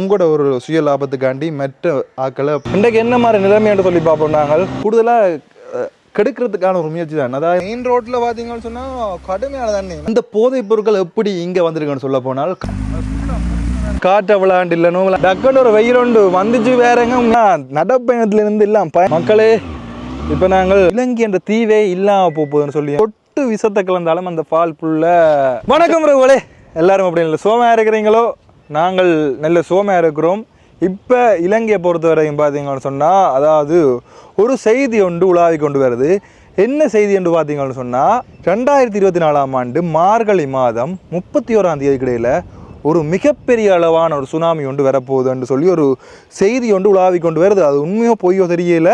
உங்களோட ஒரு சுய லாபத்துக்காண்டி மற்ற ஆக்களை இன்றைக்கு என்ன மாதிரி நிலைமைன்னு சொல்லி பார்ப்போம் நாங்கள். கூடுதலாக கெடுக்கிறதுக்கான ஒரு முயற்சி தான். அதாவது மெயின் ரோட்டில் பார்த்தீங்கன்னு சொன்னால் கடுமையான தண்ணி. இந்த போதைப் பொருட்கள் எப்படி இங்கே வந்திருக்குன்னு சொல்ல போனால் காற்றை விளாண்டு இல்லைனோ டக்குன்னு ஒரு வெயில் உண்டு வந்துச்சு வேறங்க. நடப்பயணத்துல இருந்து இல்லாம பய- மக்களே இப்போ நாங்கள் இலங்கை என்ற தீவே இல்லாம போகுதுன்னு சொல்லி தொட்டு விஷத்தை கலந்தாலும் அந்த ஃபால் புல்ல வணக்கம் ரகுவலே எல்லாரும் அப்படி இல்லை. சோமையா இருக்கிறீங்களோ? நாங்கள் நல்ல சோமையாக இருக்கிறோம். இப்போ இலங்கையை பொறுத்த வரைக்கும் பார்த்தீங்கன்னு சொன்னால் அதாவது ஒரு செய்தி ஒன்று உலாவி கொண்டு வருது. என்ன செய்தி என்று பார்த்தீங்கன்னு சொன்னால் ரெண்டாயிரத்தி இருபத்தி நாலாம் ஆண்டு மார்கழி மாதம் முப்பத்தி ஓராம் தேதிக்கு இடையில ஒரு மிகப்பெரிய அளவான ஒரு சுனாமி ஒன்று வரப்போகுதுன்னு சொல்லி ஒரு செய்தி ஒன்று உலாவி கொண்டு வருது. அது உண்மையோ பொய்யோ தெரியல.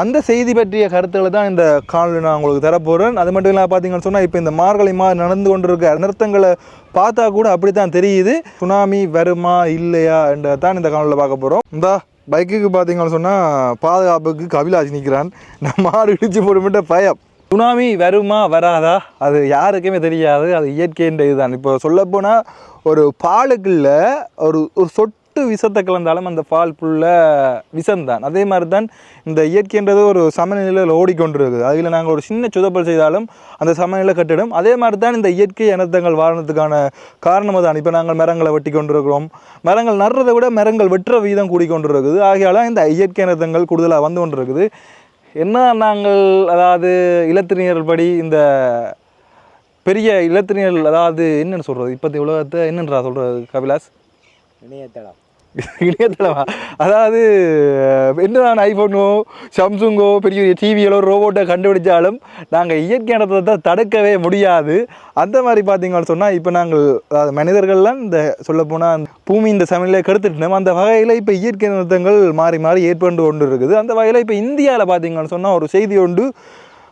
அந்த செய்தி பற்றிய கருத்துக்களை தான் இந்த காணொலி நான் உங்களுக்கு தரப்போகிறேன் அது மட்டும் இல்லாமல் பார்த்தீங்கன்னு சொன்னால் இப்போ இந்த மார்கழி மாதம் நடந்து கொண்டிருக்க அனர்த்தங்களை பார்த்தா கூட அப்படி தான் தெரியுது. சுனாமி வருமா இல்லையா தான் இந்த காணொலியில் பார்க்க போகிறோம் இந்த பைக்குக்கு பார்த்தீங்கன்னு சொன்னால் பாதுகாப்புக்கு கபிலாஜ் நிற்கிறான் நம்ம மாடு இடிச்சு போடுமிட்ட பயம் சுனாமி வருமா வராதா? அது யாருக்குமே தெரியாது. அது இயற்கைன்ற இதுதான் இப்போ சொல்லப்போனால் ஒரு பாலுக்குள்ள ஒரு ஒரு சொட்டு விஷத்தை கலந்தாலும் அந்த பால் ஃபுல்லாக விஷம்தான். அதே மாதிரி தான் இந்த இயற்கைன்றது ஒரு சமநிலையில் ஓடிக்கொண்டிருக்குது அதில் நாங்கள் ஒரு சின்ன சுதப்பல் செய்தாலும் அந்த சமநிலை கட்டிடும். அதே மாதிரி தான் இந்த இயற்கை அனர்த்தங்கள் வாழ்றதுக்கான காரணம் தான் இப்போ நாங்கள் மரங்களை வெட்டி கொண்டிருக்கிறோம். மரங்கள் நடுறதை விட மரங்கள் வெட்டுற விகிதம் கூடிக்கொண்டிருக்குது. ஆகையால இந்த இயற்கை அனர்த்தங்கள் கூடுதலாக வந்து கொண்டிருக்குது. என்ன நாங்கள் அதாவது இலத்திரியர்கள் படி இந்த பெரிய இலத்திரியர்கள் அதாவது என்னென்னு சொல்கிறது இப்போத்தி உலகத்தை என்னன்றா சொல்கிறது கபிலாஸ்? இணையதளம். இணையதளமா? அதாவது என்னதான் ஐஃபோனோ சாம்சுங்கோ பெரிய பெரிய டிவிகளோ ரோபோட்டை கண்டுபிடிச்சாலும் நாங்கள் இயற்கை நடத்தத்தை தடுக்கவே முடியாது. அந்த மாதிரி பார்த்தீங்கன்னு சொன்னால் இப்போ நாங்கள் அதாவது மனிதர்கள்லாம் இந்த சொல்லப்போனால் பூமி இந்த சமையலை கெடுத்துட்டோம். அந்த வகையில் இப்போ இயற்கை நிறுத்தங்கள் மாறி மாறி ஏற்பட்டு கொண்டு இருக்குது அந்த வகையில் இப்போ இந்தியாவில் பார்த்தீங்கன்னு சொன்னால் ஒரு செய்தி ஒன்று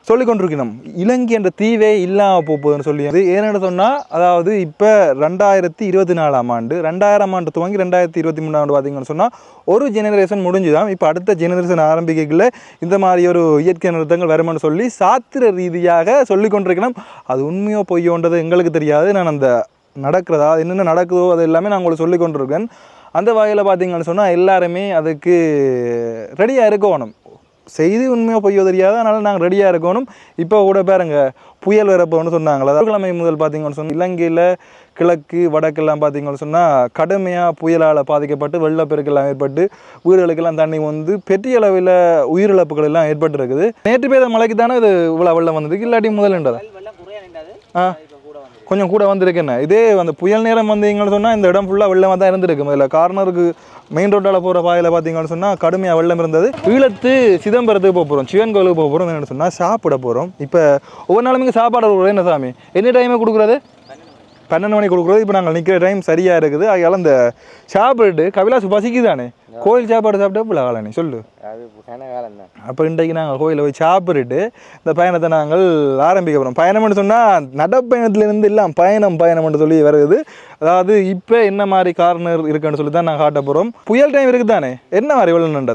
சொல்லிக் கொண்டிருக்கணும் இலங்கை என்ற தீவே இல்லாமல் போகுதுன்னு சொல்லி அது ஏன்னு சொன்னால் அதாவது இப்போ ரெண்டாயிரத்தி இருபத்தி நாலாம் ஆண்டு ரெண்டாயிரம் ஆண்டு துவங்கி ரெண்டாயிரத்தி இருபத்தி மூணாம் ஆண்டு பார்த்தீங்கன்னு சொன்னால் ஒரு ஜெனரேஷன் முடிஞ்சுதான். இப்போ அடுத்த ஜெனரேஷன் ஆரம்பிக்கல இந்த மாதிரி ஒரு இயற்கை நிறுத்தங்கள் வருமானு சொல்லி சாத்திர ரீதியாக சொல்லி கொண்டிருக்கணும் அது உண்மையோ பொய்யோன்றது எங்களுக்கு தெரியாது. நான் அந்த நடக்கிறதா அது என்னென்ன நடக்குதோ அது எல்லாமே நான் உங்களுக்கு சொல்லி கொண்டிருக்கேன் அந்த வகையில் பார்த்தீங்கன்னு சொன்னால் எல்லாருமே அதுக்கு ரெடியாக இருக்கணும். செய்தி உண்மையோ பொய்யோ தெரியாது. அதனால் நாங்கள் ரெடியாக இருக்கணும் இப்போ கூட பாருங்க புயல் வரப்போன்னு சொன்னாங்களா கிழமை முதல் பார்த்தீங்கன்னு சொன்னால் இலங்கையில் கிழக்கு வடக்கெல்லாம் பார்த்தீங்கன்னு சொன்னால் கடுமையாக புயலால் பாதிக்கப்பட்டு வெள்ளப்பெருக்கெல்லாம் ஏற்பட்டு வீடுகளுக்கெல்லாம் தண்ணி வந்து பெரிய அளவில் உயிரிழப்புகள் எல்லாம் ஏற்பட்டு இருக்குது நேற்று பெய்த மழைக்கு தானே இது இவ்வளோ வெள்ளம் வந்திருக்கு இல்லாட்டி குறைய நின்றது ஆ. கூட கொஞ்சம் கூட வந்திருக்குன்னு இதே அந்த புயல் நேரம் வந்தீங்கன்னு சொன்னால் இந்த இடம் ஃபுல்லாக வெள்ளமாக தான் இருந்திருக்கு முதல்ல கார்னருக்கு மெயின் ரோட்டால் போகிற பாதையில் பார்த்தீங்கன்னு சொன்னால் கடுமையாக வெள்ளம் இருந்தது. ஈழத்து சிதம்பரத்துக்கு போக போகிறோம் சிவன் கோயிலுக்கு போக போகிறோம் என்னென்னு சொன்னால் சாப்பிட போகிறோம் இப்போ ஒவ்வொரு நாளும் இங்கே சாப்பாடு என்ன சாமி? என்ன டைமே கொடுக்குறது? பன்னெண்டு மணிக்கு கொடுக்குறது. இப்போ நாங்கள் நிற்கிற டைம் சரியாக இருக்குது. அதனால இந்த சாப்பிட்டு கபிலாசு பசிக்குதானே? கோயில் சாப்பாடு சாப்பிட்டு ஆகலை சொல்லு. அப்போ இன்றைக்கு நாங்கள் கோயிலில் போய் சாப்பிட்டுட்டு இந்த பயணத்தை நாங்கள் ஆரம்பிக்க போகிறோம் பயணம்னு சொன்னால் நடப்பயணத்துலேருந்து எல்லாம் பயணம் பயணம்னு சொல்லி வருது. அதாவது இப்போ என்ன மாதிரி காரணம் இருக்குன்னு சொல்லி தான் நாங்கள் காட்ட போகிறோம் புயல் டைம் இருக்குது தானே என்ன மாதிரி வேணாம்னு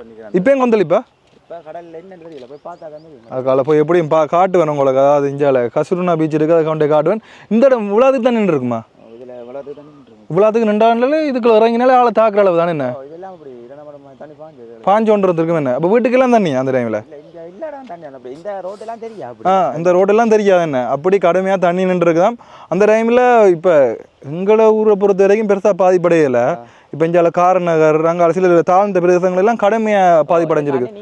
சொல்லிக்கிறாங்க இப்போ கொந்தளிப்பா? இப்போ கடலில் என்னன்னு தெரியல போய் பார்த்தா தான் தெரியும். அதுக்கால போய் எப்படியும் பா காட்டுவேன் உங்களுக்கு. அதாவது இந்தியாவில் கசுருனா பீச் இருக்குது அதை கொண்டு காட்டுவேன். இந்த இடம் இவ்வளோதுக்கு தான் நின்று இருக்குமா? இதில் வளர்த்து தான் நின்றுருக்கு இவ்வளோத்துக்கு நின்றாலே இதுக்குள்ள இறங்கினாலே ஆளை தாக்குற அளவு தானே என்ன? இதெல்லாம் அப்படி தண்ணி பாஞ்சு ஒன்று இருக்கும் என்ன? அப்போ வீட்டுக்கெல்லாம் தண்ணி அந்த டைமில் இந்த ரோட்டெல்லாம் தெரியா ஆ இந்த ரோடெல்லாம் தெரியாது என்ன? அப்படி கடுமையாக தண்ணி நின்றுருக்குதாம். அந்த டைமில் இப்போ எங்களை ஊரை பொறுத்த வரைக்கும் பெருசாக பாதிப்படையலை. இப்போ இந்தியாவில் காரநகர் அங்கே சில தாழ்ந்த பிரதேசங்கள் எல்லாம் கடுமையாக பாதிப்படைஞ்சிருக்கு.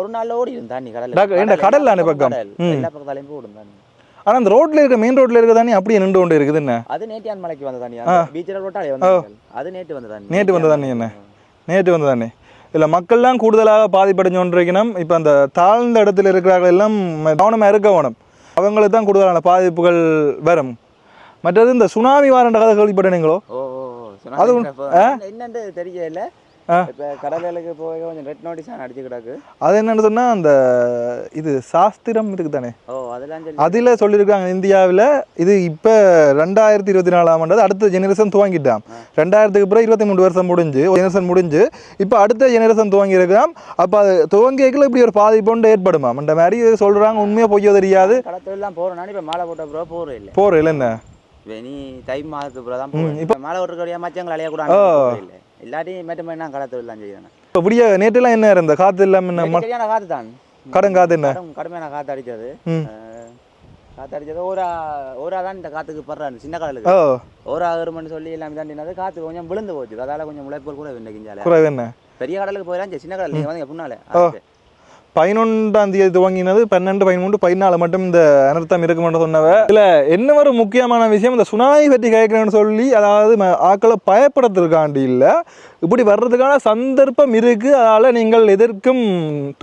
ஒரு நாள் ஓடி தண்ணி கடல். அன்னை பக்கம்? ஆனால் அந்த ரோட்டில் இருக்க மெயின் ரோட்டில் இருக்க தண்ணி அப்படியே நின்று கொண்டு இருக்குது என்ன? அது நேட்டியான் மலைக்கு வந்த தண்ணி பீச்சில் ரோட்டாலே வந்து அது நேற்று வந்த தண்ணி நேற்று வந்த தண்ணி என்ன? நேற்று வந்த தண்ணி இல்லை மக்கள்லாம் கூடுதலாக பாதிப்படைஞ்சு கொண்டிருக்கணும். இப்போ அந்த தாழ்ந்த இடத்துல இருக்கிறார்கள் எல்லாம் கவனமாக இருக்க வேணும். அவங்களுக்கு தான் கூடுதலான பாதிப்புகள் வரும். மற்றது இந்த சுனாமி வாரண்ட கதை கேள்விப்பட்டீங்களோ. அது என்னன்னு தெரியல. இப்ப கடலுக்கு போய் கொஞ்சம் ரெட் நோட்டீஸ் அடிச்சு கிடக்கு அது என்னன்னு சொன்னால் அந்த இது சாஸ்திரம் இருக்குது தானே. ஓ அதெல்லாம் அதில் சொல்லியிருக்காங்க இந்தியாவில் இது இப்போ ரெண்டாயிரத்தி இருபத்தி நாலாம் ஆண்டு அடுத்த ஜெனரேஷன் துவங்கிட்டான் ரெண்டாயிரத்துக்கு பிறகு இருபத்தி மூணு வருஷம் முடிஞ்சு ஜெனரேஷன் முடிஞ்சு இப்போ அடுத்த ஜெனரேஷன் துவங்கி இருக்காம் அப்போ அது துவங்கியக்குள்ள இப்படி ஒரு பாதிப்பு ஒன்று ஏற்படுமாம்? இந்த மாதிரி சொல்கிறாங்க உண்மையாக பொய்யோ தெரியாது. கடத்துல எல்லாம் போறோம். இப்ப மாலை போட்ட ப்ரோ போறே இல்லை. போகிற இல்லை என்ன? இனி தை மாதத்துக்கு பிறகு தான் போவேன். இப்போ மழை விட்டுருக்கடியா மச்சங்கள் அலைய கூட இல்லை இல்லாட்டி மெட்ட மாதிரி நான் கடை தொழிலாம் செய்யணும் இப்போ விடிய நேற்றுலாம் என்ன இருந்த காற்று இல்லாமல் என்ன சரியான காற்று தான். கடன் காற்று என்ன? கடும் கடுமையான காற்று அடித்தது. காற்று அடித்தது ஓரா ஓரா தான் இந்த காற்றுக்கு படுறாரு சின்ன கடலுக்கு. ஓ. ஓரா ஆகுறமன்னு சொல்லி எல்லாமே தாண்டினது காற்று கொஞ்சம் விழுந்து போச்சு. அதால கொஞ்சம் முளைப்போல் கூட கிஞ்சால. குறைவு என்ன? பெரிய கடலுக்கு போயிடாச்சு சின்ன கடல். நீங்கள் வந்து எப்படினால பதினொன்றாம் தேதி துவங்கினது பன்னெண்டு பதிமூன்று பதினாலு மட்டும் இந்த அனர்த்தம் இருக்குமென்று சொன்னவ. இதுல என்ன ஒரு முக்கியமான விஷயம் இந்த சுனாமி பற்றி கேட்கணும்னு சொல்லி அதாவது ஆக்களை பயப்படுத்துறதுக்காண்டி இல்லை. இப்படி வர்றதுக்கான சந்தர்ப்பம் இருக்கு. அதனால் நீங்கள் எதிர்க்கும்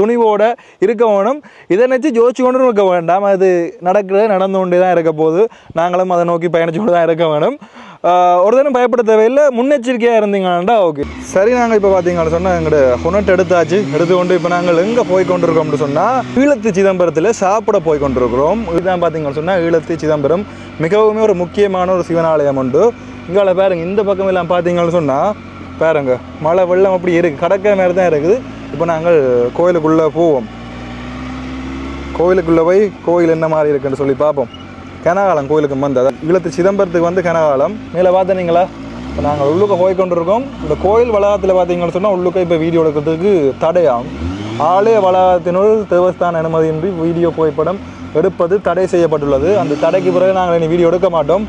துணிவோட இருக்க வேணும். இதை நினச்சி ஜோதிச்சு கொண்டு இருக்க வேண்டாம். அது நடக்கிறது நடந்து கொண்டே தான் இருக்க போது நாங்களும் அதை நோக்கி பயணிச்சு கொண்டு தான் இருக்க வேணும். ஒரு தினம் பயப்பட தேவையில்லை. முன்னெச்சரிக்கையாக இருந்தீங்கன்னா ஓகே சரி நாங்கள் இப்போ பார்த்தீங்கன்னு சொன்னால் எங்களோட ஹொனட் எடுத்தாச்சு. எடுத்துக்கொண்டு இப்போ நாங்கள் எங்கே போய் கொண்டிருக்கோம்னு சொன்னால் ஈழத்து சிதம்பரத்தில் சாப்பிட போய் கொண்டிருக்கிறோம் இதுதான் பார்த்தீங்கன்னு சொன்னால் ஈழத்து சிதம்பரம். மிகவும் ஒரு முக்கியமான ஒரு சிவனாலயம் உண்டு. இங்கால பாருங்க இந்த பக்கம் எல்லாம் பார்த்தீங்கன்னு சொன்னால் பாருங்க மழை வெள்ளம் அப்படி இருக்குது கடற்கரை மாதிரி தான் இருக்குது. இப்போ நாங்கள் கோயிலுக்குள்ளே போவோம். கோயிலுக்குள்ளே போய் கோயில் என்ன மாதிரி இருக்குன்னு சொல்லி பார்ப்போம். கனகாலம் கோயிலுக்கு வந்து அதான் ஈழத்து சிதம்பரத்துக்கு வந்து கனகாலம். மேலே பார்த்தீங்களா? இப்போ நாங்கள் உள்ளுக்க போய் கொண்டிருக்கோம் இந்த கோயில் வளாகத்தில் பார்த்தீங்கன்னு சொன்னால் உள்ளுக்க இப்போ வீடியோ எடுக்கிறதுக்கு தடையாகும் ஆலய வளாகத்தினுள் தேவஸ்தான அனுமதியின்றி வீடியோ புகைப்படம் எடுப்பது தடை செய்யப்பட்டுள்ளது. அந்த தடைக்கு பிறகு நாங்கள் இனி வீடியோ எடுக்க மாட்டோம்.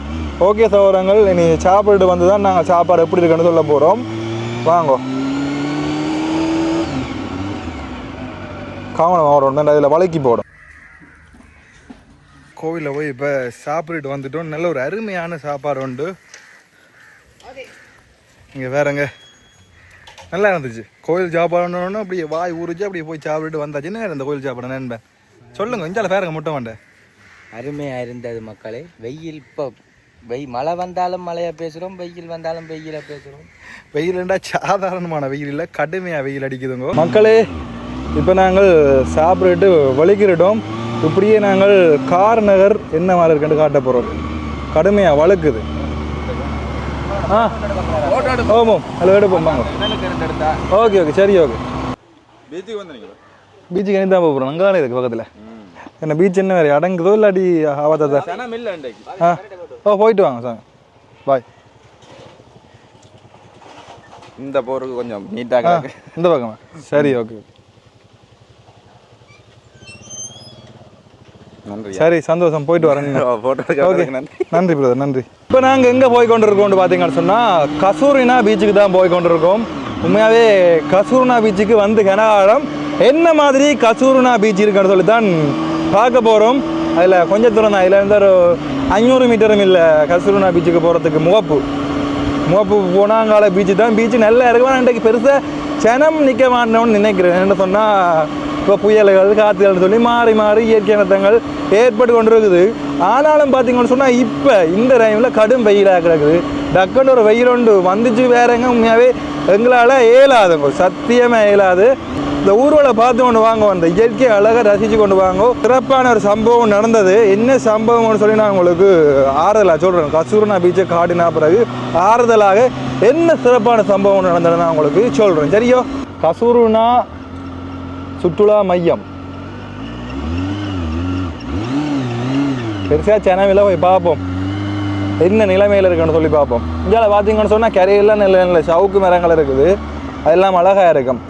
ஓகே சகோதரங்கள் இனி சாப்பிட்டு வந்து தான் நாங்கள் சாப்பாடு எப்படி இருக்குன்னு சொல்ல போகிறோம் வாங்கோ. காமனம் ஆகணும் அதில் வளைக்கி போடும். கோவிலில் போய் இப்போ சாப்பிட்டுட்டு வந்துட்டோம். நல்ல ஒரு அருமையான சாப்பாடு உண்டு. இங்கே வேறங்க. நல்லா இருந்துச்சு. கோயில் சாப்பாடுன்னு அப்படியே வாய் ஊறிச்சு அப்படியே போய் சாப்பிட்டுட்டு வந்தாச்சு. என்ன இந்த கோயில் சாப்பாடு நண்பன் சொல்லுங்க இஞ்சால வேறங்க முட்டை வேண்டேன் அருமையாக இருந்தது மக்களே. வெயில் இப்போ வெய் மழை வந்தாலும் மழையை பேசுகிறோம் வெயில் வந்தாலும் வெயிலை பேசுகிறோம் வெயில்ண்டா சாதாரணமான வெயில் இல்லை கடுமையாக வெயில் அடிக்குதுங்க. மக்களே இப்போ நாங்கள் சாப்பிட்டுட்டு வலிக்கிறோம் இப்படியே நாங்கள் கார் நகர் என்ன மாதிரி இருக்குன்னு காட்ட போகிறோம் கடுமையாக வழுக்குது. ஆ. ஓமோம். அதில் எடுப்போம் வாங்க. ஓகே ஓகே சரி ஓகே. பீச்சுக்கு வந்தீங்களா? பீச்சுக்கு என்ன தான் போகிறோம் அங்கே தானே இருக்கு பக்கத்தில். என்ன பீச் என்ன வேறு அடங்குதோ இல்லாட்டி ஆவாத்தா சனம் இல்லை இன்றைக்கு ஆ. ஓ போயிட்டு வாங்க சார் பாய். இந்த போருக்கு கொஞ்சம் நீட்டாக இந்த பக்கமா? சரி ஓகே. நன்றி சரி சந்தோஷம். போயிட்டு வரேன். Photo okay. நன்றி. பிரதர் நன்றி. இப்போ நாங்கள் எங்கே போய் கொண்டிருக்கோம்னு பார்த்தீங்கன்னு சொன்னால் கசூரினா பீச்சுக்கு தான் போய் கொண்டிருக்கோம் உண்மையாகவே கசூர்னா பீச்சுக்கு வந்து கனகாலம். என்ன மாதிரி கசூர்னா பீச் இருக்குன்னு சொல்லி தான் பார்க்க போகிறோம் அதில் கொஞ்சம் தூரம் தான். இதில் இருந்து ஒரு ஐநூறு மீட்டரும் இல்லை கசூர்னா பீச்சுக்கு போகிறதுக்கு முகப்பு. முகப்பு போனாங்கால பீச்சு தான். பீச்சு நல்லா இருக்கும்? ஆனால் இன்றைக்கு பெருசாக ஜனம் நிற்க மாட்டோம்னு நினைக்கிறேன். என்ன சொன்னால் இப்போ புயல்கள் காற்றுகள் சொல்லி மாறி மாறி இயற்கை அனர்த்தங்கள் ஏற்பட்டு கொண்டு இருக்குது ஆனாலும் பார்த்தீங்கன்னு சொன்னால் இப்போ இந்த டைமில் கடும் வெயிலாக கிடக்குது. டக்குன்னு ஒரு வெயில் உண்டு. வந்துச்சு வேறங்க உண்மையாகவே எங்களால் இயலாதுங்க சத்தியமாக இயலாது. இந்த ஊர்வலை பார்த்து கொண்டு வாங்க. அந்த இயற்கை அழகாக ரசித்து கொண்டு வாங்க. சிறப்பான ஒரு சம்பவம் நடந்தது. என்ன சம்பவம்னு சொல்லி நான் உங்களுக்கு ஆறுதலாக சொல்கிறேன் கசூர்னா பீச்சை காட்டினா பிறகு ஆறுதலாக என்ன சிறப்பான சம்பவம் நடந்ததுன்னு நான் உங்களுக்கு சொல்கிறேன் சரியோ? கசூருனா சுற்றுலா மையம். பெருசாக சென்னையில் போய் பார்ப்போம். என்ன நிலைமையில் இருக்குன்னு சொல்லி பார்ப்போம். இந்தியாவில் பார்த்தீங்கன்னு சொன்னால் கரையெல்லாம் நல்ல நல்ல சவுக்கு மரங்கள் இருக்குது. அதெல்லாம் அழகாக இருக்கும்.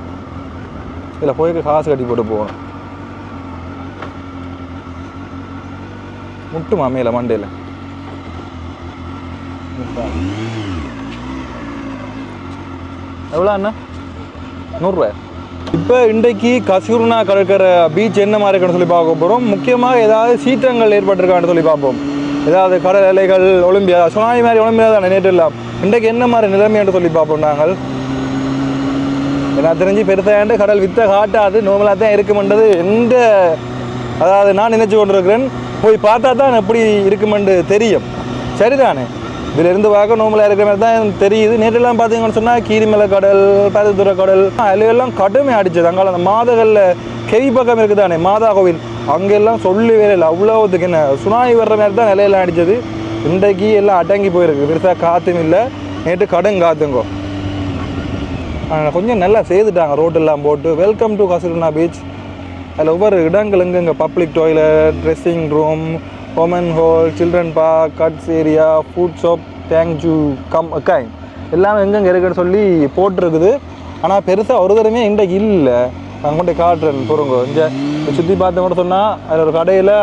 இதில் போய் காசு கட்டி போட்டு போகணும். முட்டுமா மேல மண்டையில். எவ்வளோ அண்ணா? நூறுரூவா இப்போ இன்றைக்கு கசூர்னா கடற்கரை பீச் என்ன மாதிரி இருக்குன்னு சொல்லி பார்க்க போகிறோம் முக்கியமாக ஏதாவது சீற்றங்கள் ஏற்பட்டிருக்கான்னு சொல்லி பார்ப்போம். ஏதாவது கடல் அலைகள் ஒலிம்பியா சுனாமி மாதிரி ஒலிம்பியா தான் நேற்று இன்றைக்கு என்ன மாதிரி நிலைமைன்னு சொல்லி பார்ப்போம் நாங்கள். எனக்கு தெரிஞ்சு பெருசாண்டு கடல் வித்த காட்டாது நோமலாக தான் இருக்குமென்றது எந்த அதாவது நான் நினைச்சு கொண்டிருக்கிறேன். போய் பார்த்தா தான் எப்படி இருக்குமென்று தெரியும். சரிதானே? இதுல இருந்து பார்க்க நோம்பலாக இருக்கிற மாதிரி தான் தெரியுது. நேற்றெல்லாம் பார்த்தீங்கன்னு சொன்னால் கீரிமலை கடல் பருத்துறை கடல் அதுலெல்லாம் கடுமை அடிச்சது. அங்கால அந்த மாதகளில் கெவி பக்கம் இருக்குதானே மாதா கோவில் அங்கெல்லாம் சொல்லி வேலை இல்லை. அவ்வளோத்துக்கு என்ன சுனாமி வர்ற மாதிரி தான் நிலையெல்லாம் அடிச்சது. இன்றைக்கு எல்லாம் அடங்கி போயிருக்கு. பெருசாக காற்றும் இல்லை. நேற்று கடும் காத்துங்கோ. கொஞ்சம் நல்லா செய்துட்டாங்க. ரோட்டெல்லாம் போட்டு. வெல்கம் டு கசூர்னா பீச் அதில் ஒவ்வொரு இடங்கள் இங்கே public toilet dressing room common hall children park kids area food shop thank you come again எல்லாமே எங்கெங்கே இருக்குன்னு சொல்லி போட்டிருக்குது. ஆனால் பெருசாக ஒரு தடவை இன்றைக்கு இல்லை. நான் கொண்டு காட்டுறேன் பொறுங்க. இங்கே சுற்றி பார்த்த கூட சொன்னால் அதில் ஒரு கடையில்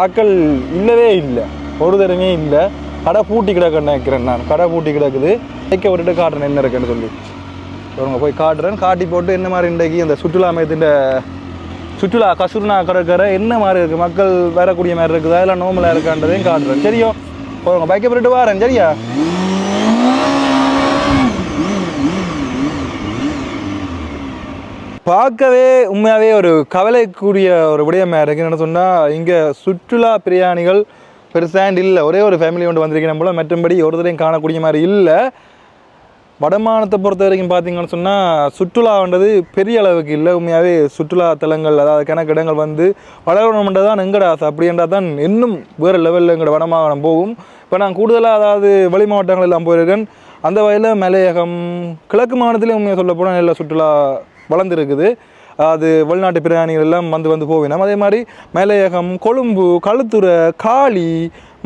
ஆக்கள் இல்லவே இல்லை. ஒரு தடவையும் இல்லை. கடை பூட்டி கிடக்குன்னு நினைக்கிறேன் நான். கடை பூட்டி கிடக்குது. வைக்க விட்டுட்டு காட்டுறேன் என்ன இருக்குன்னு சொல்லி. பொறுங்க போய் காட்டுறேன். காட்டி போட்டு என்ன மாதிரி இன்றைக்கு அந்த சுற்றுலா மையத்தின் சுற்றுலா கசுர்னா கடற்கரை என்ன மாதிரி இருக்குது மக்கள் வரக்கூடிய மாதிரி இருக்குதா. இல்லை நோமலாக இருக்கான்றதையும் காட்டுறேன். சரியோ? போங்க பைக்கை போட்டு வரேன். சரியா? பார்க்கவே உண்மையாகவே ஒரு கவலைக்குரிய ஒரு விடயமாக இருக்குது என்ன சொன்னால் இங்கே சுற்றுலா பிரயாணிகள் பெருசாண்ட் இல்லை. ஒரே ஒரு ஃபேமிலி ஒன்று வந்திருக்கேன் போல. மற்றபடி ஒருத்தரையும் காணக்கூடிய மாதிரி இல்லை. வடமானத்தை பொறுத்த வரைக்கும் பார்த்தீங்கன்னு சொன்னால் சுற்றுலான்றது பெரிய அளவுக்கு இல்லை. உண்மையாகவே சுற்றுலா தலங்கள் அதாவது கணக்கிடங்கள் வந்து வளரணும்ன்றது தான் எங்கட ஆசை. அப்படின்றா தான் இன்னும் வேறு லெவலில் எங்களோட வடமாகாணம் போகும். இப்போ நான் கூடுதலாக அதாவது வெளி மாவட்டங்கள் எல்லாம் போயிருக்கேன். அந்த வகையில் மலையகம் கிழக்கு மாநிலத்திலே உண்மையாக சொல்ல போனால் நல்ல சுற்றுலா வளர்ந்துருக்குது. அது வெளிநாட்டு பிரயாணிகள் எல்லாம் வந்து வந்து போவினோம் அதே மாதிரி மலையகம் கொழும்பு களுத்துறை காளி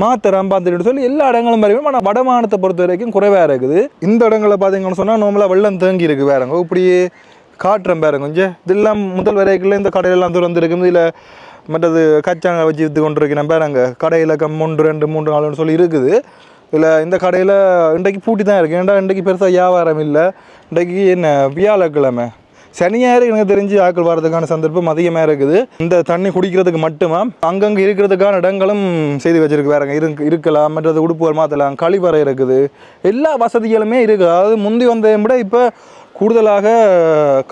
மாத்திரம் பார்த்துட்டு சொல்லி எல்லா இடங்களும் வரையும் ஆனால் வடமானத்தை பொறுத்த வரைக்கும் குறைவாக இருக்குது. இந்த இடங்களை பார்த்தீங்கன்னு சொன்னால் நார்மலாக வெள்ளம் தேங்கி இருக்குது வேறங்க இப்படியே காட்டுறேன் பாருங்க. கொஞ்சம் இதெல்லாம் முதல் வரைக்குள்ள இந்த கடையெல்லாம் திறந்துருக்கு இதில் மற்றது கச்சாங்க வச்சு விற்று கொண்டு இருக்கிறேன் பாருங்க. கடையில் கம் ஒன்று ரெண்டு மூன்று நாலுன்னு சொல்லி இருக்குது. இதில் இந்த கடையில் இன்றைக்கு பூட்டி தான் இருக்குது ஏன்டா இன்றைக்கு பெருசாக வியாபாரம் இல்லை. இன்றைக்கு என்ன வியாழக்கிழமை. சனி ஞாயிறு எனக்கு தெரிஞ்சு ஆக்கள் வர்றதுக்கான சந்தர்ப்பம் அதிகமாக இருக்குது. இந்த தண்ணி குடிக்கிறதுக்கு மட்டுமா? அங்கங்கே இருக்கிறதுக்கான இடங்களும் செய்து வச்சிருக்கு வேறங்க. இரு இருக்கலாம் மற்றது உடுப்புகள் மாற்றலாம் கழிவறை இருக்குது. எல்லா வசதிகளுமே இருக்குது அதாவது முந்தி வந்ததை விட இப்போ கூடுதலாக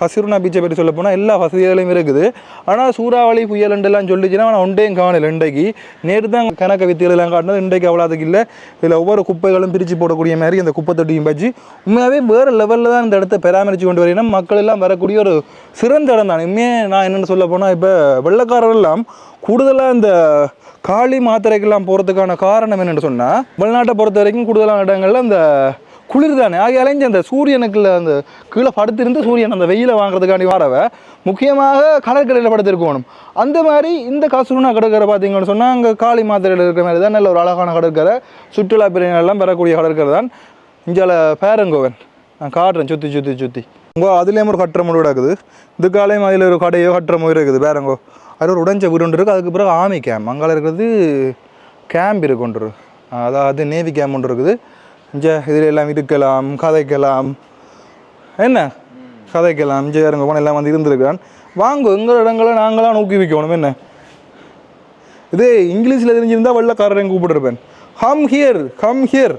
கசிருனா பீச்சை பற்றி சொல்ல போனால் எல்லா வசதிகளையும் இருக்குது. ஆனால் சூறாவளி புயல் எல்லாம் சொல்லிச்சுன்னா ஆனால் ஒன்றையும் காணல இன்றைக்கு. நேற்று தான் கணக்க வித்தியெல்லாம் காட்டினது இன்றைக்கு அவ்வளோதுக்கு இல்லை. இதில் ஒவ்வொரு குப்பைகளும் பிரித்து போடக்கூடிய மாதிரி அந்த குப்பை தொட்டியும் பச்சு உண்மையாகவே வேறு லெவலில் தான் இந்த இடத்த பராமரித்து கொண்டு வரீங்கன்னா மக்கள் எல்லாம் வரக்கூடிய ஒரு சிறந்த இடம் தான். இனிமே நான் என்னென்னு சொல்ல போனால் இப்போ வெள்ளக்காரர் எல்லாம் கூடுதலாக இந்த காளி மாத்திரைக்கெல்லாம் போகிறதுக்கான காரணம் என்னென்னு சொன்னால் வெளிநாட்டை பொறுத்த வரைக்கும் கூடுதலான இடங்கள்ல இந்த குளிர் தானே ஆகையாலேஞ்சு அந்த சூரியனுக்குள்ள அந்த கீழே படுத்திருந்து சூரியன் அந்த வெயிலை வாங்குறதுக்காண்டி வரவ முக்கியமாக கடற்கரையில் படுத்திருக்கணும். அந்த மாதிரி இந்த கசுருனா கடற்கரை பார்த்தீங்கன்னு சொன்னால் அங்கே காளி மாத்திரையில் இருக்கிற மாதிரி தான். நல்ல ஒரு அழகான கடற்கரை. சுற்றுலா பிரிவினெல்லாம் பெறக்கூடிய கடற்கரை தான். இஞ்சால பேரங்கோவன். நான் காட்டுறேன் சுற்றி சுற்றி சுற்றி உங்கள் அதுலேயும் ஒரு கட்டுற கிடக்குது. இது காலையும் அதில் ஒரு கடையோ கட்டுற இருக்குது பேரங்கோ. அதில் ஒரு உடஞ்ச வீடு ஒன்று இருக்குது அதுக்கு பிறகு ஆமி கேம்ப் அங்கே இருக்கிறது கேம்ப் இருக்கு ஒன்று. அதாவது நேவி கேம்ப் ஒன்று இருக்குது. இங்கே இதில் எல்லாம் இருக்கலாம் கதைக்கலாம். என்ன? கதைக்கலாம். இங்கே போன எல்லாம் வந்து இருந்திருக்கிறான். வாங்க எங்கள் இடங்களை நாங்களாம் ஊக்குவிக்கணும் என்ன? இது இங்கிலீஷில் தெரிஞ்சிருந்தா வெள்ளக்காரரையும் கூப்பிட்டுருப்பேன். Come here come here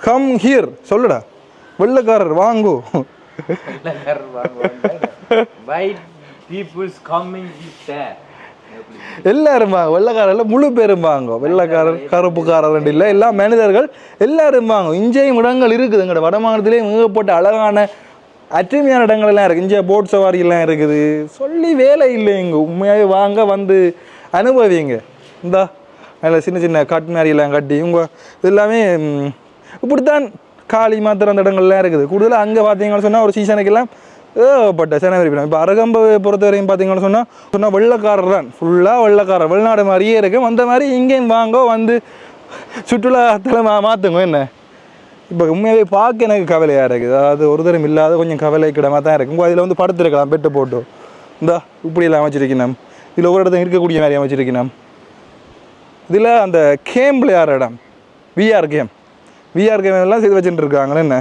come here சொல்லுடா. வெள்ளக்காரர் வாங்கோ. white people's coming is there எல்லாரும் வாங்க வெள்ளைக்காரர்ல முழு பேரும்பாங்க வெள்ளக்காரர் வெள்ளைக்காரர் கருப்புக்காரர் இல்லை எல்லா மனிதர்கள் எல்லாரும் இஞ்சையும் இடங்கள் இருக்குது. எங்களோட வடமாநிலத்திலேயும் மிகப்பட்ட அழகான அற்றுமையான இடங்கள் எல்லாம் இருக்குது இங்கே போட் சவாரி எல்லாம் இருக்குது. சொல்லி வேலை இல்லை இங்கே. உண்மையாகவே வாங்க வந்து அனுபவிங்க. இந்தா அதில் சின்ன சின்ன கட் மாதிரி கட்டி இவங்க இது எல்லாமே இப்படித்தான் காளி மாத்திரம் அந்த இடங்கள்லாம் இருக்குது. கூடுதலாக அங்கே பார்த்தீங்கன்னு சொன்னால் ஒரு சீசனுக்கெல்லாம் ஏகப்பட்ட சேனவரி இப்போ அரகம்பை பொறுத்த வரையும் பார்த்தீங்கன்னு சொன்னால் சொன்னால் வெள்ளக்காரர் தான். ஃபுல்லாக வெள்ளக்காரர். வெளிநாடு மாதிரியே இருக்கும் அந்த மாதிரி இங்கேயும் வாங்க வந்து சுற்றுலாத்தலை மா மாற்றுங்க என்ன? இப்போ உண்மையாகவே பார்க்க எனக்கு கவலையாக இருக்குது. அதாவது ஒரு தரம் இல்லாத கொஞ்சம் கவலைக்கிடமாக தான் இருக்கும் அதில் வந்து படுத்துருக்கலாம் பெட்டு போட்டு. இந்தா இப்படியெல்லாம் அமைச்சிருக்கணும் இதில் ஒரு இடத்துல இருக்கக்கூடிய மாதிரி அமைச்சிருக்கணும் இதில் அந்த கேம் விளையாடுற இடம். VR game. விஆர் கேம் எல்லாம் செய்து வச்சுட்டு இருக்காங்களே என்ன?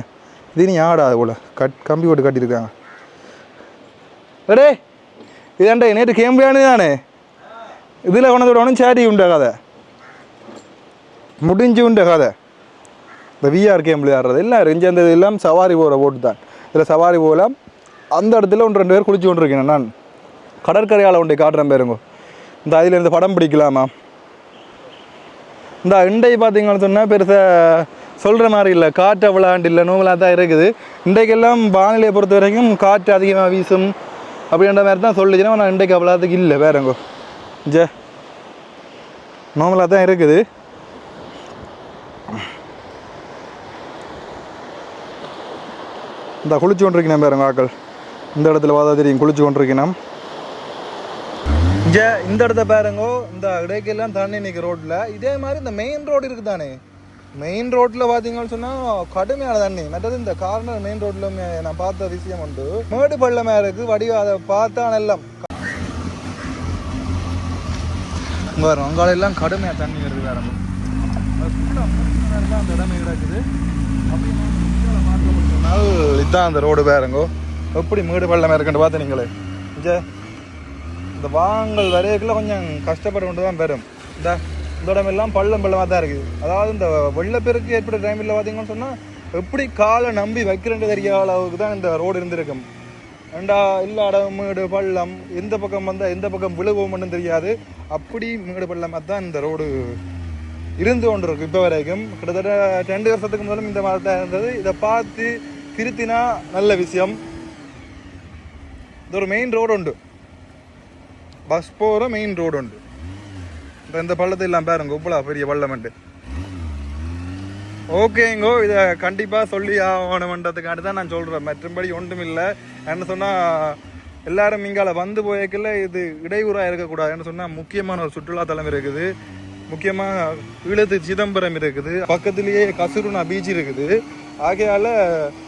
இது நீ ஆடாது போல. கட் கம்பி போட்டு கட்டியிருக்காங்க. அடே இதாண்டே நேற்று கேம் விளையாடு தானே இதில் கொண்டதோட ஒன்றும் சேரி உண்ட கதை முடிஞ்சு உண்ட கதை இந்த விஆர் கேம் விளையாடுறது இல்லை இங்கே அந்த எல்லாம் சவாரி போகிற போட்டு தான் இதில் சவாரி போகலாம் அந்த இடத்துல ஒன்று ரெண்டு பேர் குளிச்சு கொண்டிருக்கேன் நான் கடற்கரையால் ஒன்றை காட்டுறேன் பேருங்க இந்த அதில் இருந்து படம் பிடிக்கலாமா இந்த இண்டை பார்த்தீங்கன்னு சொன்னால் பெருசாக சொல்கிற மாதிரி இல்லை காற்று அவ்வளோண்டு இல்லை நோவலாக தான் இருக்குது இன்றைக்கெல்லாம் வானிலையை பொறுத்த வரைக்கும் காற்று அதிகமாக வீசும் அப்படின்ற மாதிரி தான் சொல்லிச்சுன்னா நான் இன்றைக்கு அவ்வளோத்துக்கு இல்லை வேறங்கோ ஜே. நார்மலாக தான் இருக்குது. இந்த குளிச்சு கொண்டிருக்கணும் பாருங்க ஆக்கள். இந்த இடத்துல வாதா தெரியும் குளிச்சு கொண்டிருக்கணும் இங்க இந்த இடத்த பாருங்கோ. இந்த இடைக்கெல்லாம் தண்ணி நிற்க ரோட்ல. இதே மாதிரி இந்த மெயின் ரோடு இருக்கு தானே மெயின் ரோட்ல பாத்தீங்கன்னு சொன்னா கடுமையான தண்ணி. மற்றது இந்த கார்னர் மெயின் ரோட்ல நான் பார்த்த விஷயம் உண்டு. மேடு பள்ளமா இருக்கு வடிவ அதை பார்த்தா எல்லாம் இங்க வரும் கடுமையா தண்ணி வருது வேற அந்த இடமே கிடக்குது. அப்படி இதான் அந்த ரோடு பேருங்கோ. எப்படி மேடு பள்ளமா இருக்குன்னு பார்த்து நீங்களே. இந்த வாங்கல் வரையக்குள்ள கொஞ்சம் கஷ்டப்பட்டு கொண்டு தான் பெறும் இந்த. இந்த இடமெல்லாம் பள்ளம் பள்ளமாக தான் இருக்குது. அதாவது இந்த வெள்ளப்பெருக்கு ஏற்பட்ட டைமில் பார்த்தீங்கன்னு சொன்னால் எப்படி காலை நம்பி வைக்கிறேன்னு தெரியாத அளவுக்கு தான் இந்த ரோடு இருந்திருக்கும். ரெண்டா எல்லா இடம் மேடு பள்ளம் எந்த பக்கம் வந்தால் எந்த பக்கம் விழுவோம்னு தெரியாது. அப்படி மேடு பள்ளமாக தான் இந்த ரோடு இருந்து கொண்டு இருக்கும் இப்போ வரைக்கும். கிட்டத்தட்ட ரெண்டு வருஷத்துக்கு முதலும் இந்த மாதிரி தான் இருந்தது. இதை பார்த்து திருத்தினா நல்ல விஷயம். இது ஒரு மெயின் ரோடு உண்டு. பஸ் போகிற மெயின் ரோடு உண்டு. இப்போ இந்த பள்ளத்தை எல்லாம் பாருங்க உப்புலா பெரிய பள்ளம்ட்டு ஓகேங்கோ இதை கண்டிப்பாக சொல்லி ஆகணுமன்றதுக்காண்டி தான் நான் சொல்கிறேன் மற்றபடி ஒன்றும் இல்லை என்ன சொன்னால் எல்லாரும் இங்கால வந்து போயக்கில் இது இடையூறாக இருக்கக்கூடாது. என்ன சொன்னால் முக்கியமான ஒரு சுற்றுலாத்தலம் இருக்குது. முக்கியமாக ஈழத்து சிதம்பரம் இருக்குது. பக்கத்துலேயே கசுருனா பீச் இருக்குது. ஆகையால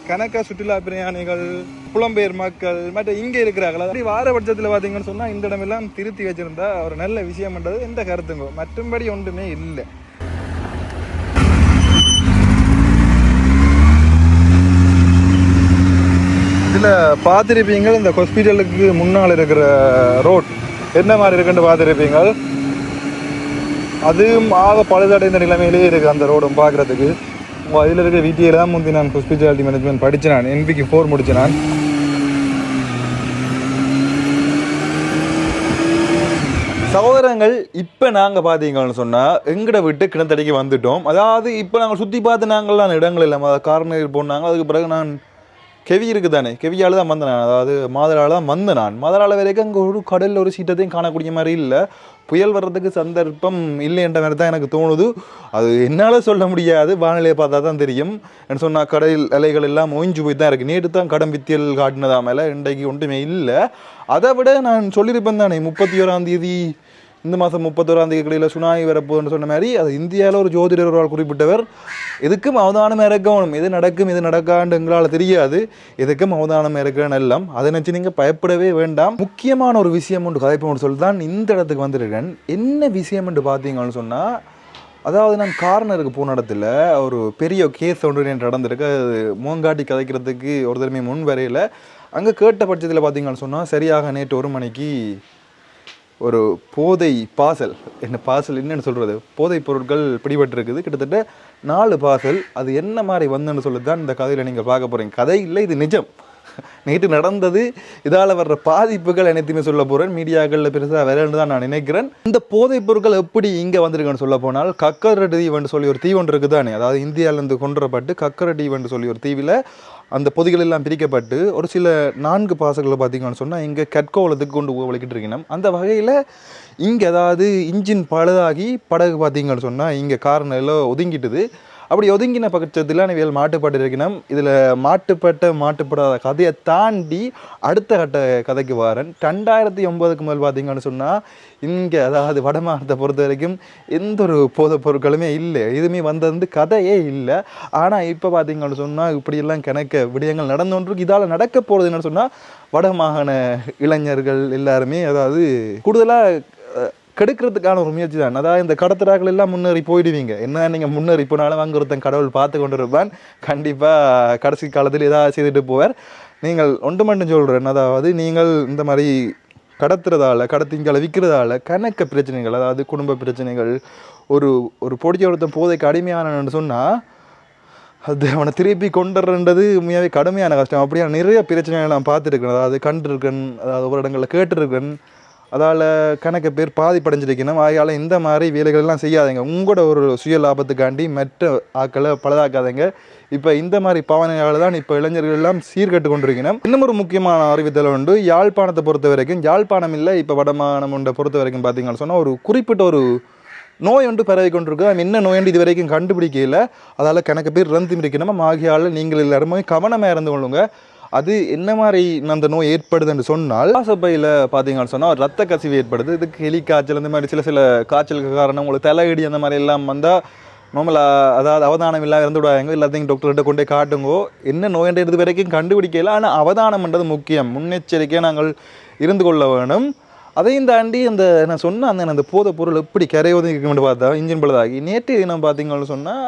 கணக்க சுற்றுலா பிரயாணிகள் புலம்பெயர் மக்கள் மற்ற இங்கே இருக்கிறார்கள். அப்படி வார பட்சத்தில் பார்த்தீங்கன்னு சொன்னால் இந்த இடமெல்லாம் திருத்தி வச்சிருந்தா ஒரு நல்ல விஷயம்ன்றது எந்த கருத்துங்கோ. மற்றும்படி ஒன்றுமே இல்லை. இதில் பார்த்துருப்பீங்க இந்த ஹாஸ்பிட்டலுக்கு முன்னால் இருக்கிற ரோட். என்ன மாதிரி இருக்குன்னு பார்த்துருப்பீங்க அதுவும் ஆக பழுதடைந்த நிலைமையிலேயே இருக்குது அந்த ரோடும் பார்க்குறதுக்கு அதில் இருக்கிற விடியில் தான் முந்தி நான் ஹாஸ்பிட்டாலிட்டி மேனேஜ்மெண்ட் படித்தேன் நான் என்பிக்கு ஃபோர் முடித்தேன் நான். சகோதரங்கள் இப்போ நாங்கள் பார்த்தீங்கன்னு சொன்னால் எங்கட விட்டு கிணத்தடிக்கு வந்துட்டோம். அதாவது இப்போ நாங்கள் சுற்றி பார்த்து நாங்கள்லாம் இடங்கள் இல்லாமல் அதாவது காரணம் போனாங்க. அதுக்கு பிறகு நான் கெவி இருக்குது தானே கெவியால் தான் வந்தேன் நான் அதாவது மாதரால் தான் வந்தேன் நான் மாதரால் வரைக்கும் அங்கே ஒரு கடலில் ஒரு சீட்டத்தையும் காணக்கூடிய மாதிரி இல்லை. புயல் வர்றதுக்கு சந்தர்ப்பம் இல்லைன்ற மாதிரி தான் எனக்கு தோணுது. அது என்னால் சொல்ல முடியாது. வானிலையை பார்த்தா தான் தெரியும். என்ன சொன்னால் கடல் அலைகள் எல்லாம் ஓய்ஞ்சு போய் தான் இருக்குது நேற்று தான் கடம் வித்தியல் காட்டினதா மேலே. இன்றைக்கு ஒன்றுமே இல்லை. அதை விட நான் சொல்லியிருப்பேன் தானே. முப்பத்தி ஓராம் தேதி இந்த மாதம் முப்பத்தோராம் தேதி கடையில் சுனாமி வரப்போகுதுன்னு சொன்ன மாதிரி அது இந்தியாவில் ஒரு ஜோதிடர் ஒருவர் குறிப்பிட்டவர். எதுக்கும் அவதானம் இருக்கணும் எது நடக்கும் எது நடக்காண்டு எங்களால் தெரியாது. எதுக்கும் அவதானம் இருக்கணும் எல்லாம் அதை நினச்சி நீங்கள் பயப்படவே வேண்டாம். முக்கியமான ஒரு விஷயம் ஒன்று கதைப்போம்னு சொல்லி தான் இந்த இடத்துக்கு வந்திருக்கேன். என்ன விஷயம் என்று பார்த்தீங்கன்னு சொன்னால் அதாவது நான் கார்னருக்கு போன இடத்துல ஒரு பெரிய கேஸ் ஒன்று எனக்கு நடந்திருக்கு. அது மூங்காட்டி கதைக்கிறதுக்கு ஒரு தடவை முன் வரையில் அங்கே கேட்ட பட்சத்தில் பார்த்தீங்கன்னு சொன்னால் சரியாக நேற்று ஒரு மணிக்கு ஒரு போதை பாசல். என்ன பாசல் என்னன்னு சொல்கிறது போதைப் பொருட்கள் பிடிபட்டிருக்குது. கிட்டத்தட்ட நாலு பாசல். அது என்ன மாதிரி வந்துன்னு சொல்லி தான் இந்த கதையில் நீங்கள் பார்க்க போகிறீங்க கதை இல்லை இது நிஜம். நேற்று நடந்தது. இதால் வர்ற பாதிப்புகள் அனைத்துமே சொல்ல போகிறேன் மீடியாக்களில் பெருசாக வரேன்னு தான் நான் நினைக்கிறேன். இந்த போதைப் பொருட்கள் எப்படி இங்கே வந்திருக்குன்னு சொல்ல போனால் கக்கர தீவன் சொல்லி ஒரு தீவன் ஒன்று இருக்குது தானே அதாவது இந்தியாவிலேருந்து கொண்டுவரப்பட்டு கக்கர தீவன் சொல்லி ஒரு தீவில் அந்த பொதிகள் எல்லாம் பிரிக்கப்பட்டு ஒரு சில நான்கு பாசங்களை பார்த்தீங்கன்னு சொன்னால் இங்கே கற்கோலத்துக்கு கொண்டு போய் வலிக்கிட்டு இருக்கணும். அந்த வகையில் இங்கே அதாவது இன்ஜின் பழுதாகி படகு பார்த்தீங்கன்னு சொன்னால் இங்கே காரணம் ஒதுங்கிட்டுது. அப்படி ஒதுங்கின பட்சத்தில் இவைகள் மாட்டுப்பட்டு இருக்கணும். இதில் மாட்டுப்பட்ட மாட்டுப்படாத கதையை தாண்டி அடுத்த கட்ட கதைக்கு வரேன். ரெண்டாயிரத்தி ஒம்பதுக்கு முதல் பார்த்தீங்கன்னு சொன்னால் இங்கே அதாவது வடமாநிலத்தை பொறுத்த வரைக்கும் எந்த ஒரு போதைப் பொருட்களுமே இல்லை. எதுவுமே வந்தது வந்து கதையே இல்லை. ஆனால் இப்போ பார்த்தீங்கன்னு சொன்னால் இப்படியெல்லாம் கணக்க விடயங்கள் நடந்து கொண்டிருக்கு இதால் நடக்க போகிறது என்னன்னு சொன்னால் வடமாகாண இளைஞர்கள் எல்லாருமே அதாவது கூடுதலாக கெடுக்கிறதுக்கான ஒரு முயற்சி தான். அதாவது இந்த கடத்துறாக்கள் எல்லாம் முன்னேறி போயிடுவீங்க. என்ன நீங்கள் முன்னேறி போனாலும் அங்கே ஒருத்தன் கடவுள் பார்த்து கொண்டு இருப்பான் கண்டிப்பாக கடைசி காலத்தில் ஏதாவது செய்துட்டு போவார். நீங்கள் ஒன்று மட்டும் சொல்கிறேன் அதாவது நீங்கள் இந்த மாதிரி கடத்துறதால கடத்திங்களை விற்கிறதால கணக்க பிரச்சனைகள் அதாவது குடும்ப பிரச்சனைகள் ஒரு ஒரு பொடிச்ச ஒருத்தன் போதைக்கு அடிமையானன்னு சொன்னால் அது அவனை திருப்பி கொண்டுறன்றது உண்மையாகவே கடுமையான கஷ்டம். அப்படியான நிறைய பிரச்சனைகள் நான் பார்த்துருக்கேன் அதாவது கண்டிருக்கேன் அதாவது ஒரு இடங்களில் கேட்டிருக்கேன் அதால் கணக்கு பேர் பாதிப்படைஞ்சிருக்கணும் ஆகையால் இந்த மாதிரி வேலைகள்லாம் செய்யாதீங்க. உங்களோட ஒரு சுய லாபத்துக்காண்டி மற்ற ஆக்களை பழுதாக்காதீங்க. இப்போ இந்த மாதிரி பாவனையால் தான் இப்போ இளைஞர்கள் எல்லாம் சீர்கட்டு கொண்டிருக்கணும் இன்னும் ஒரு முக்கியமான அறிவித்தல் உண்டு. யாழ்ப்பாணத்தை பொறுத்த வரைக்கும் யாழ்ப்பாணம் இல்லை இப்போ வடமானம் ஒன்றை பொறுத்த வரைக்கும் பார்த்தீங்கன்னு சொன்னால் ஒரு குறிப்பிட்ட ஒரு நோய் ஒன்று பரவி கொண்டிருக்கு என்ன நோயண்டு இது வரைக்கும் கண்டுபிடிக்கல அதால் கணக்கு பேர் இறந்து இருக்கணும் ஆகியால் நீங்கள் எல்லாருமே கவனமாக இறந்து கொள்ளுங்க. அது என்ன மாதிரி அந்த நோய் ஏற்படுதுன்னு சொன்னால் சுவாசப்பையில் பார்த்தீங்கன்னு சொன்னால் ரத்த கசிவு ஏற்படுது. இதுக்கு எலி காய்ச்சல் இந்த மாதிரி சில சில காய்ச்சலுக்கு காரணம் உங்களுக்கு தலையடி அந்த மாதிரி எல்லாம் வந்தால் நார்மலாக அதாவது அவதானம் இல்லாமல் இருந்து விடாங்க எல்லாத்தையும் டாக்டர்கிட்ட கொண்டு காட்டுங்கோ. என்ன நோயன்ற வரைக்கும் கண்டுபிடிக்கல ஆனால் அவதானம்ன்றது முக்கியம். முன்னெச்சரிக்கையாக நாங்கள் இருந்து கொள்ள வேணும். அதையும் தாண்டி அந்த நான் சொன்ன அந்த அந்த போதைப் பொருள் எப்படி கரையோதம் இருக்குன்னு பார்த்தா இன்ஜின் பழுதாகி நேற்று தினம் பார்த்தீங்கன்னு சொன்னால்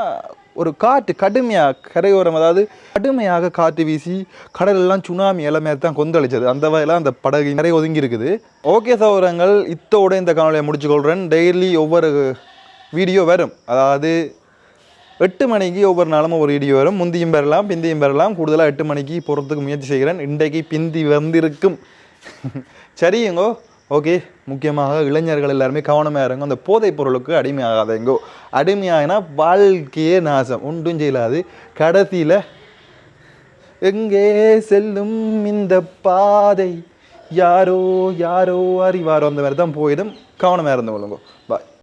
ஒரு காற்று கடுமையாக கரையோரம் அதாவது கடுமையாக காற்று வீசி கடலெல்லாம் சுனாமி எல்லாமே தான் கொந்தளிச்சது. அந்த வகையில் அந்த படகு நிறைய ஒதுங்கி இருக்குது. ஓகே சௌரங்கள் இத்தோடு இந்த காணொலியை முடிச்சுக்கொள்கிறேன் டெய்லி ஒவ்வொரு வீடியோ வரும். அதாவது எட்டு மணிக்கு ஒவ்வொரு நாளும் ஒரு வீடியோ வரும். முந்தியும் பெறலாம் பிந்தியும் பெறலாம். கூடுதலாக எட்டு மணிக்கு போகிறதுக்கு முயற்சி செய்கிறேன். இன்றைக்கு பிந்தி வந்திருக்கும். சரிங்கோ ஓகே முக்கியமாக இளைஞர்கள் எல்லாருமே கவனமாக இருங்க. அந்த போதைப் பொருளுக்கு அடிமையாகாதீங்கோ அடிமையாகினா வாழ்க்கையே நாசம். ஒன்றும் செய்யலாது. கடைசியில் எங்கே செல்லும் இந்த பாதை? யாரோ யாரோ அறிவாரோ. அந்த மாதிரி தான் போயிடும். கவனமாக இருந்து கொள்ளுங்க. பாய்